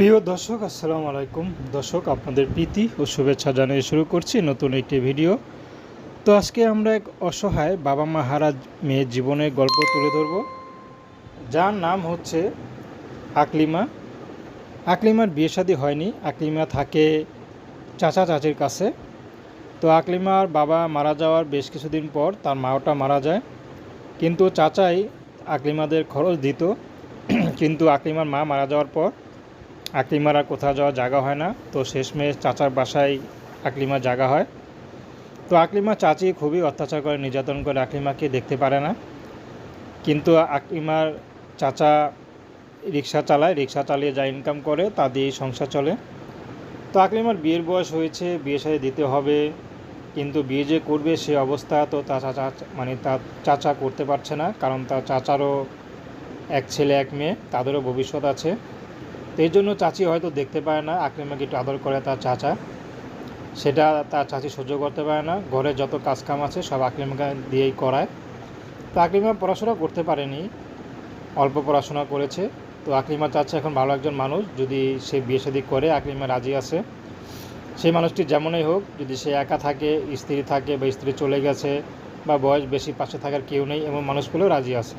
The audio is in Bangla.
প্রিয় দর্শক, আসসালামু আলাইকুম। দর্শক, আপনাদের প্রীতি ও শুভেচ্ছা জানিয়ে শুরু করছি নতুন একটি ভিডিও। তো আজকে আমরা এক অসহায় বাবা মা হারা মেয়ের জীবনের গল্প তুলে ধরব। যার নাম হচ্ছে আকলিমা। আকলিমার বিয়ে শাদী হয়নি। আকলিমা থাকে চাচা চাচির কাছে। তো আকলিমার বাবা মারা যাওয়ার বেশ কিছুদিন পর তার মাওটা মারা যায়। কিন্তু চাচাই আকলিমাদের খরচ দিত। কিন্তু আকলিমার মা মারা যাওয়ার পর আকলিমার আর কোথাও যাওয়ার জায়গা হয় না। তো শেষমেশ চাচার বাসায় আকলিমার জায়গা হয়। তো আকলিমা চাচি খুবই অত্যাচার করে, নির্যাতন করে আকলিমাকে দেখতে পারে না। কিন্তু আকলিমার চাচা রিক্সা চালায়, রিক্সা চালিয়ে যা ইনকাম করে তা দিয়েই সংসার চলে। তো আকলিমার বিয়ের বয়স হয়েছে বিয়ে সাথে দিতে হবে। কিন্তু বিয়ে যে করবে সে অবস্থা তো তার চাচা মানে তার চাচা করতে পারছে না। কারণ তার চাচারও এক ছেলে, এক মেয়ে, তাদেরও ভবিষ্যৎ আছে। তো এই জন্য চাচি হয়তো দেখতে পায় না আকলিমাকে একটু আদর করে তার চাচা। সেটা তার চাচি সহ্য করতে পারে না, ঘরে যত কাজকাম আছে সব আকলিমাকে দিয়েই করায়। তো আকলিমা পড়াশোনা করতে পারেনি, অল্প পড়াশোনা করেছে। তো আকলিমা চাচ্ছে এখন ভালো একজন মানুষ, যদি সে বিয়ে শাদী করে আকলিমা রাজি আছে। সেই মানুষটি যেমনই হোক, যদি সে একা থাকে, স্ত্রী থাকে বা স্ত্রী চলে গেছে বা বয়স বেশি, পাশে থাকার কেউ নেই, এমন মানুষ পেলেও রাজি আছে।